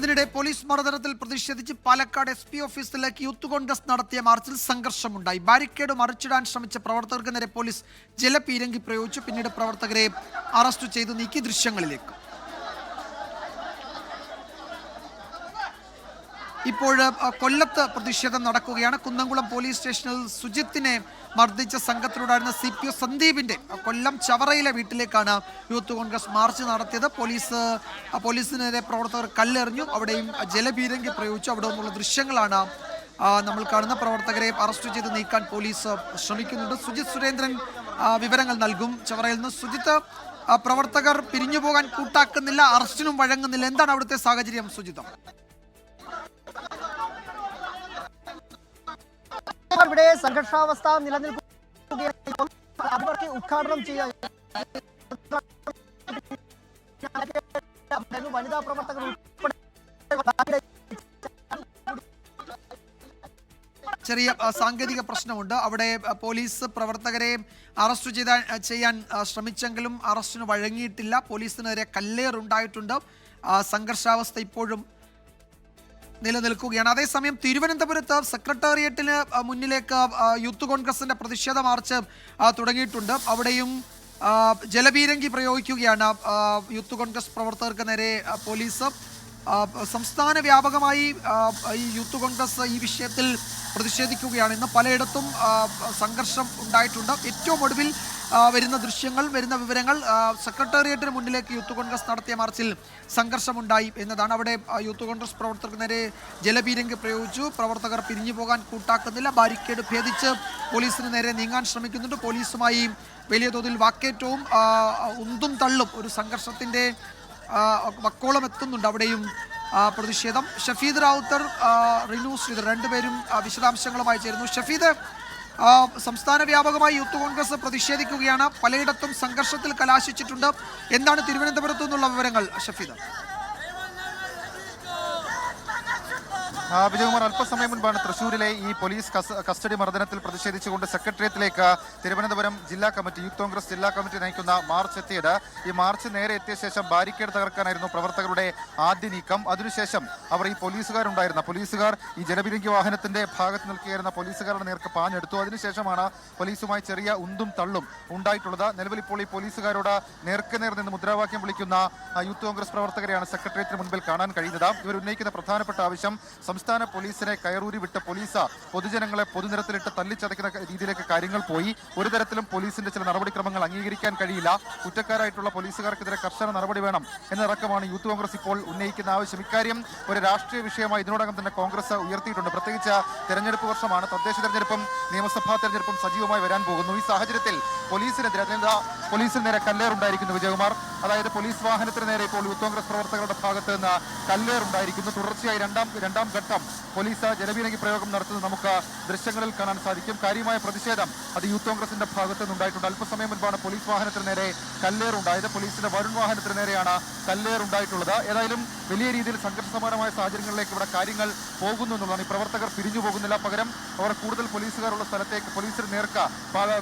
അതിനിടെ പോലീസ് മർദ്ദനത്തിൽ പ്രതിഷേധിച്ച് പാലക്കാട് എസ് പി ഓഫീസിലേക്ക് യൂത്ത് കോൺഗ്രസ് നടത്തിയ മാർച്ചിൽ സംഘർഷമുണ്ടായി. ബാരിക്കേഡ് മറിച്ചിടാൻ ശ്രമിച്ച പ്രവർത്തകർക്ക് നേരെ പോലീസ് ജലപീരങ്കി പ്രയോഗിച്ചു. പിന്നീട് പ്രവർത്തകരെ അറസ്റ്റ് ചെയ്തു. നീക്കി ദൃശ്യങ്ങളിലേക്ക്. ഇപ്പോൾ കൊല്ലത്ത് പ്രതിഷേധം നടക്കുകയാണ്. കുന്നംകുളം പോലീസ് സ്റ്റേഷനിൽ സുജിത്തിനെ മർദ്ദിച്ച സംഘത്തിലുണ്ടായിരുന്ന സി പി ഒ സന്ദീപിന്റെ കൊല്ലം ചവറയിലെ വീട്ടിലേക്കാണ് യൂത്ത് കോൺഗ്രസ് മാർച്ച് നടത്തിയത്. പോലീസ് പോലീസിനെതിരെ പ്രവർത്തകർ കല്ലെറിഞ്ഞു. അവിടെയും ജലപീരങ്കി പ്രയോഗിച്ചു. അവിടെ നിന്നുള്ള ദൃശ്യങ്ങളാണ് നമ്മൾ കാണുന്ന. പ്രവർത്തകരെ അറസ്റ്റ് ചെയ്ത് നീക്കാൻ പോലീസ് ശ്രമിക്കുന്നുണ്ട്. സുജിത് സുരേന്ദ്രൻ വിവരങ്ങൾ നൽകും. ചവറയിൽ നിന്ന് സുജിത്ത് പ്രവർത്തകർ പിരിഞ്ഞു പോകാൻ കൂട്ടാക്കുന്നില്ല അറസ്റ്റിനും വഴങ്ങുന്നില്ല. എന്താണ് അവിടുത്തെ സാഹചര്യം സുജിതം ഇവിടെ സംഘർഷാവസ്ഥ നിലനിൽക്കുകയാണ് അവർക്ക് ഉദ്ഘാടനം ചെയ്യാൻ വനിതാ പ്രവർത്തകർ ഉൾപ്പെടെ ചെറിയ സാങ്കേതിക പ്രശ്നമുണ്ട്. അവിടെ പോലീസ് പ്രവർത്തകരെ അറസ്റ്റ് ചെയ്ത ചെയ്യാൻ ശ്രമിച്ചെങ്കിലും അറസ്റ്റിന് വഴങ്ങിയിട്ടില്ല. പോലീസിനെതിരെ കല്ലേറുണ്ടായിട്ടുണ്ട് സംഘർഷാവസ്ഥ ഇപ്പോഴും നിലനിൽക്കുകയാണ്. അതേസമയം തിരുവനന്തപുരത്ത് സെക്രട്ടേറിയറ്റിന് മുന്നിലേക്ക് യൂത്ത് കോൺഗ്രസിന്റെ പ്രതിഷേധ മാർച്ച് തുടങ്ങിയിട്ടുണ്ട്. അവിടെയും ജലപീരങ്കി പ്രയോഗിക്കുകയാണ് യൂത്ത് കോൺഗ്രസ് പ്രവർത്തകർക്ക് നേരെ പോലീസ്. സംസ്ഥാന വ്യാപകമായി ഈ യൂത്ത് കോൺഗ്രസ് ഈ വിഷയത്തിൽ പ്രതിഷേധിക്കുകയാണ്. ഇന്ന് പലയിടത്തും സംഘർഷം ഉണ്ടായിട്ടുണ്ട്. ഏറ്റവും ഒടുവിൽ വരുന്ന ദൃശ്യങ്ങൾ വരുന്ന വിവരങ്ങൾ സെക്രട്ടേറിയറ്റിന് മുന്നിലേക്ക് യൂത്ത് കോൺഗ്രസ് നടത്തിയ മാർച്ചിൽ സംഘർഷമുണ്ടായി എന്നതാണ്. അവിടെ യൂത്ത് കോൺഗ്രസ് പ്രവർത്തകർക്ക് നേരെ ജലപീരങ്കി പ്രയോഗിച്ചു. പ്രവർത്തകർ പിരിഞ്ഞു പോകാൻ കൂട്ടാക്കുന്നില്ല. ബാരിക്കേഡ് ഭേദിച്ച് പോലീസിന് നേരെ നീങ്ങാൻ ശ്രമിക്കുന്നുണ്ട്. പോലീസുമായി വലിയ തോതിൽ വാക്കേറ്റവും ഉന്തും തള്ളും ഒരു സംഘർഷത്തിന്റെ വക്കോളം എത്തുന്നുണ്ട് അവിടെയും പ്രതിഷേധം. ഷഫീദ് റാവുത്തർ റിനു ശ്രീധർ രണ്ടുപേരും വിശദാംശങ്ങളുമായി ചേരുന്നു. ഷഫീദ് സംസ്ഥാന വ്യാപകമായി യൂത്ത് കോൺഗ്രസ് പ്രതിഷേധിക്കുകയാണ്. പലയിടത്തും സംഘർഷത്തിൽ കലാശിച്ചിട്ടുണ്ട്. എന്താണ് തിരുവനന്തപുരത്തു നിന്നുള്ള വിവരങ്ങൾ ഷഫീദ്? വിജയകുമാർ അല്പസമയം മുൻപാണ് തൃശൂരിലെ ഈ പോലീസ് കസ്- കസ്റ്റഡി മർദ്ദനത്തിൽ പ്രതിഷേധിച്ചുകൊണ്ട് സെക്രട്ടേറിയറ്റിലേക്ക് തിരുവനന്തപുരം ജില്ലാ കമ്മിറ്റി യൂത്ത് കോൺഗ്രസ് ജില്ലാ കമ്മിറ്റി നയിക്കുന്ന മാർച്ച് എത്തിയത്. ഈ മാർച്ച് നേരെ എത്തിയ ശേഷം ബാരിക്കേഡ് തകർക്കാനായിരുന്നു പ്രവർത്തകരുടെ ആദ്യ നീക്കം. അതിനുശേഷം അവർ ഈ പോലീസുകാരുണ്ടായിരുന്ന പോലീസുകാർ ഈ ജലപിരിങ്കി വാഹനത്തിന്റെ ഭാഗത്ത് നിൽക്കുകയായിരുന്ന പോലീസുകാരുടെ നേർക്ക് പാഞ്ഞെടുത്തു. അതിനുശേഷമാണ് പോലീസുമായി ചെറിയ ഉന്തും തള്ളും ഉണ്ടായിട്ടുള്ളത്. നിലവിൽ ഇപ്പോൾ ഈ പോലീസുകാരോട് നേർക്ക് നേർ നിന്ന് മുദ്രാവാക്യം വിളിക്കുന്ന യൂത്ത് കോൺഗ്രസ് പ്രവർത്തകരെയാണ് സെക്രട്ടേറിയറ്റിന് മുൻപിൽ കാണാൻ കഴിയുന്നത്. ഇവർ ഉന്നയിക്കുന്ന പ്രധാനപ്പെട്ട ആവശ്യം സംസ്ഥാന പോലീസിനെ കയറൂരി വിട്ട പോലീസ് പൊതുജനങ്ങളെ പൊതുനിരത്തിലിട്ട് തല്ലിച്ചതയ്ക്കുന്ന രീതിയിലേക്ക് കാര്യങ്ങൾ പോയി. ഒരു തരത്തിലും പോലീസിന്റെ ചില നടപടിക്രമങ്ങൾ അംഗീകരിക്കാൻ കഴിയില്ല. കുറ്റക്കാരായിട്ടുള്ള പോലീസുകാർക്കെതിരെ കർശന നടപടി വേണം എന്നതടക്കമാണ് യൂത്ത് കോൺഗ്രസ് ഇപ്പോൾ ഉന്നയിക്കുന്ന ആവശ്യം. ഇക്കാര്യം ഒരു രാഷ്ട്രീയ വിഷയമായി ഇതിനോടകം തന്നെ കോൺഗ്രസ് ഉയർത്തിയിട്ടുണ്ട്. പ്രത്യേകിച്ച് തെരഞ്ഞെടുപ്പ് വർഷമാണ് തദ്ദേശ തെരഞ്ഞെടുപ്പും നിയമസഭാ തെരഞ്ഞെടുപ്പും സജീവമായി വരാൻ പോകുന്നു. ഈ സാഹചര്യത്തിൽ പോലീസിനെതിരെ പോലീസിന് നേരെ കല്ലേറുണ്ടായിരിക്കുന്നു വിജയകുമാർ. അതായത് പോലീസ് വാഹനത്തിന് നേരെ ഇപ്പോൾ യൂത്ത് കോൺഗ്രസ് പ്രവർത്തകരുടെ ഭാഗത്ത് നിന്ന് കല്ലേറുണ്ടായിരിക്കുന്നു തുടർച്ചയായി രണ്ടാം രണ്ടാം ഘട്ടം പോലീസ് ജലപീരങ്കി പ്രയോഗം നടത്തുന്നത് നമുക്ക് ദൃശ്യങ്ങളിൽ കാണാൻ സാധിക്കും. കാര്യമായ പ്രതിഷേധം അത് യൂത്ത് കോൺഗ്രസിന്റെ ഭാഗത്ത് നിന്നുണ്ടായിട്ടുണ്ട്. അല്പസമയം മുൻപാണ് പോലീസ് വാഹനത്തിന് നേരെ കല്ലേറുണ്ടായത് പോലീസിന്റെ വരുൺ വാഹനത്തിന് നേരെയാണ് കല്ലേറുണ്ടായിട്ടുള്ളത് ഏതായാലും വലിയ രീതിയിൽ സംഘർഷസമാനമായ സാഹചര്യങ്ങളിലേക്ക് ഇവിടെ കാര്യങ്ങൾ പോകുന്നു എന്നുള്ളതാണ്. ഈ പ്രവർത്തകർ പിരിഞ്ഞു പോകുന്നില്ല. പകരം അവർ കൂടുതൽ പോലീസുകാരുള്ള സ്ഥലത്തേക്ക് പോലീസിന് നേർക്ക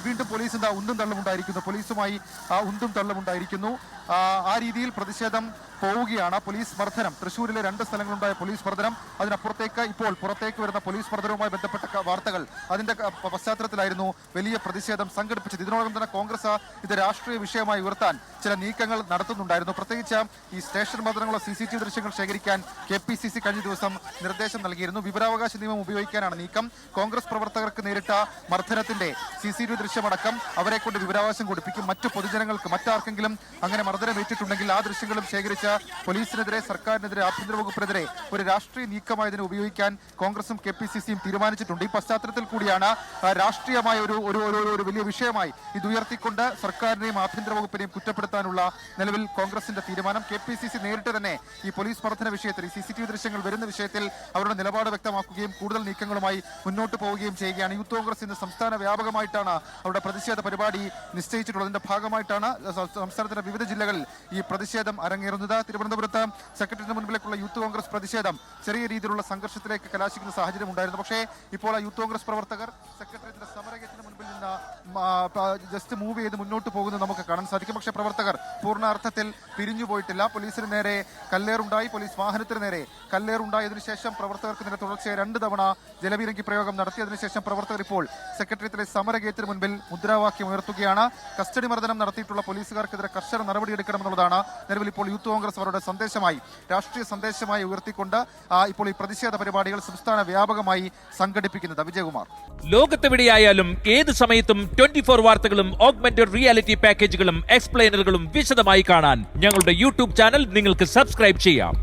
വീണ്ടും പോലീസിന്റെ ഉന്തും തള്ളുമുണ്ടായിരിക്കുന്നു പോലീസുമായി ആ, ഉന്തും തള്ളും ഉണ്ടായിരിക്കുന്നു. ആ, രീതിയിൽ പ്രതിഷേധം പോവുകയാണ്. പോലീസ് മർദ്ദനം. തൃശ്ശൂരിലെ രണ്ട് സ്ഥലങ്ങളുണ്ടായ പോലീസ് മർദ്ദനം. അതിനപ്പുറത്തേക്ക് ഇപ്പോൾ പുറത്തേക്ക് വരുന്ന പോലീസ് മർദ്ദനവുമായി ബന്ധപ്പെട്ട വാർത്തകൾ അതിന്റെ പശ്ചാത്തലത്തിലായിരുന്നു വലിയ പ്രതിഷേധം സംഘടിപ്പിച്ചത്. ഇതിനോടകം തന്നെ കോൺഗ്രസ് ഇത് രാഷ്ട്രീയ വിഷയമായി ഉയർത്താൻ ചില നീക്കങ്ങൾ നടത്തുന്നുണ്ടായിരുന്നു. പ്രത്യേകിച്ച് ഈ സ്റ്റേഷൻ മർദ്ദനങ്ങളോ സി സി ടി വി ദൃശ്യങ്ങൾ ശേഖരിക്കാൻ കെ പി സി സി കഴിഞ്ഞ ദിവസം നിർദ്ദേശം നൽകിയിരുന്നു. വിവരാവകാശ നിയമം ഉപയോഗിക്കാനാണ് നീക്കം. കോൺഗ്രസ് പ്രവർത്തകർക്ക് നേരിട്ട മർദ്ദനത്തിന്റെ സി സി ടി വി ദൃശ്യമടക്കം അവരെ കൊണ്ട് വിവരാവകാശം കൊടുപ്പിക്കും. മറ്റു പൊതുജനങ്ങൾക്ക് മറ്റാർക്കെങ്കിലും അങ്ങനെ മർദ്ദനം ഏറ്റിട്ടുണ്ടെങ്കിൽ ആ ദൃശ്യങ്ങളും ശേഖരിച്ച് പോലീസിനെതിരെ സർക്കാരിനെതിരെ ആഭ്യന്തര വകുപ്പിനെതിരെ ഒരു രാഷ്ട്രീയ നീക്കമായതിനെ ഉപയോഗിക്കാൻ കോൺഗ്രസും കെ പി സി സിയും തീരുമാനിച്ചിട്ടുണ്ട്. ഈ പശ്ചാത്തലത്തിൽ കൂടിയാണ് രാഷ്ട്രീയമായ ഒരു ഒരു ഒരു വലിയ വിഷയമായി ഇത് ഉയർത്തിക്കൊണ്ട് സർക്കാരിനെയും ആഭ്യന്തര വകുപ്പിനെയും കുറ്റപ്പെടുത്താനുള്ള നിലവിൽ കോൺഗ്രസിന്റെ തീരുമാനം. കെ പി സി സി നേരിട്ട് തന്നെ ഈ പോലീസ് മർദ്ദന വിഷയത്തിൽ സി സി ടി വി ദൃശ്യങ്ങൾ വരുന്ന വിഷയത്തിൽ അവരുടെ നിലപാട് വ്യക്തമാക്കുകയും കൂടുതൽ നീക്കങ്ങളുമായി മുന്നോട്ട് പോവുകയും ചെയ്യുകയാണ്. യൂത്ത് കോൺഗ്രസ് ഇന്ന് സംസ്ഥാന വ്യാപകമായിട്ടാണ് അവരുടെ പ്രതിഷേധ പരിപാടി നിശ്ചയിച്ചിട്ടുള്ളതിന്റെ ഭാഗമായിട്ടാണ് സംസ്ഥാനത്തിന്റെ വിവിധ ജില്ലകളിൽ ഈ പ്രതിഷേധം അരങ്ങേറുന്നത്. തിരുവനന്തപുരത്ത് സെക്രട്ടറിയുടെ മുൻപിലേക്കുള്ള യൂത്ത് കോൺഗ്രസ് പ്രതിഷേധം ചെറിയ രീതിയിലുള്ള സംഘർഷത്തിലേക്ക് കലാശിക്കുന്ന സാഹചര്യം ഉണ്ടായിരുന്നു. പക്ഷേ ഇപ്പോൾ ആ യൂത്ത് കോൺഗ്രസ് പ്രവർത്തകർ സെക്രട്ടറിയുടെ സമരകത്തിന് മുൻപിൽ നിന്ന് ജസ്റ്റ് മൂവ് ചെയ്ത് മുന്നോട്ട് പോകുന്നത് നമുക്ക് കാണാൻ സാധിക്കും. പക്ഷേ പ്രവർത്തകർ പൂർണ അർത്ഥത്തിൽ പിരിഞ്ഞു പോയിട്ടില്ല. പോലീസിന് നേരെ കല്ലേറുണ്ടായി. പോലീസ് വാഹനത്തിന് നേരെ കല്ലേറുണ്ടായതിനു ശേഷം പ്രവർത്തകർക്ക് നേരെ തുടർച്ചയായി രണ്ട് തവണ ജലപീരങ്കി പ്രയോഗം നടത്തിയതിനു ശേഷം പ്രവർത്തകർ ഇപ്പോൾ സെക്രട്ടേറിയറ്റിലെ സമരഗേറ്റിന് മുൻപിൽ മുദ്രാവാക്യം ഉയർത്തുകയാണ്. കസ്റ്റഡി മർദ്ദനം നടത്തിയിട്ടുള്ള പോലീസുകാർക്കെതിരെ കർശന നടപടിയെടുക്കണമെന്നുള്ളതാണ് നിലവിൽ ഇപ്പോൾ യൂത്ത് കോൺഗ്രസ് അവരുടെ സന്ദേശമായി രാഷ്ട്രീയ സന്ദേശമായി ഉയർത്തിക്കൊണ്ട് ഇപ്പോൾ ഈ പ്രതിഷേധ പരിപാടികൾ സംസ്ഥാന വ്യാപകമായി സംഘടിപ്പിക്കുന്നത്. വിജയകുമാർ. ലോകത്തെവിടെയായാലും ഏത് സമയത്തും ട്വന്റി ഫോർ വാർത്തകളും ഓഗ്മെന്റഡ് റിയാലിറ്റി പാക്കേജുകളും എക്സ്പ്ലെയിനറുകളും വിശദമായി കാണാൻ ഞങ്ങളുടെ യൂട്യൂബ് ചാനൽ നിങ്ങൾക്ക് സബ്സ്ക്രൈബ് ചെയ്യാം.